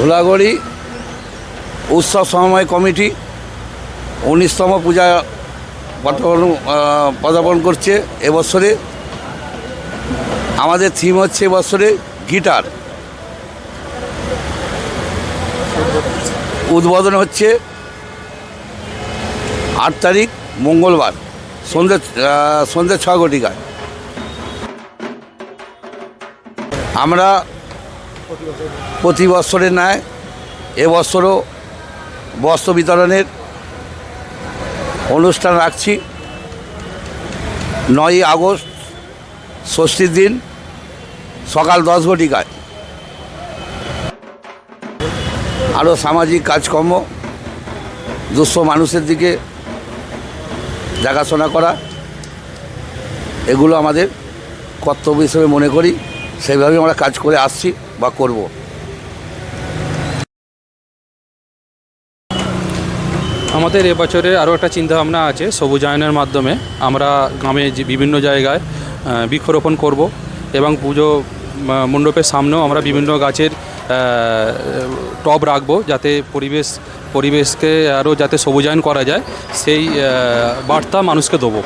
ধুলাগড়ি উৎসব সমন্বয় কমিটি উনিশতম পূজা পদার্পণ করছে এবছরে। আমাদের থিম হচ্ছে এবছরে গিটার উদ্বোধন হচ্ছে আট তারিখ, মঙ্গলবার, সন্ধ্যে সন্ধ্যে ছ ঘটিকায়। আমরা প্রতি বছরের ন্যায়, এবছরও বস্ত্র বিতরণের অনুষ্ঠান রাখছি। নয়ই আগস্ট, ষষ্ঠীর দিন, সকাল দশ ঘটিকায়। আরও সামাজিক কাজকর্ম, দুঃস্থ মানুষের দিকে দেখাশোনা করা, এগুলো আমাদের কর্তব্য হিসেবে মনে করি। সেইভাবে আমরা কাজ করে আসছি। বা করব। আমাদের এবছরে আরও একটা চিন্তাভাবনা আছে সবুজায়নের মাধ্যমে। আমরা গ্রামে যে বিভিন্ন জায়গায় বৃক্ষরোপণ করব এবং পুজো মণ্ডপের সামনেও আমরা বিভিন্ন গাছের টব রাখব যাতে পরিবেশ, পরিবেশকে আরও যাতে সবুজায়ন করা যায়। সেই বার্তা মানুষকে দেবো।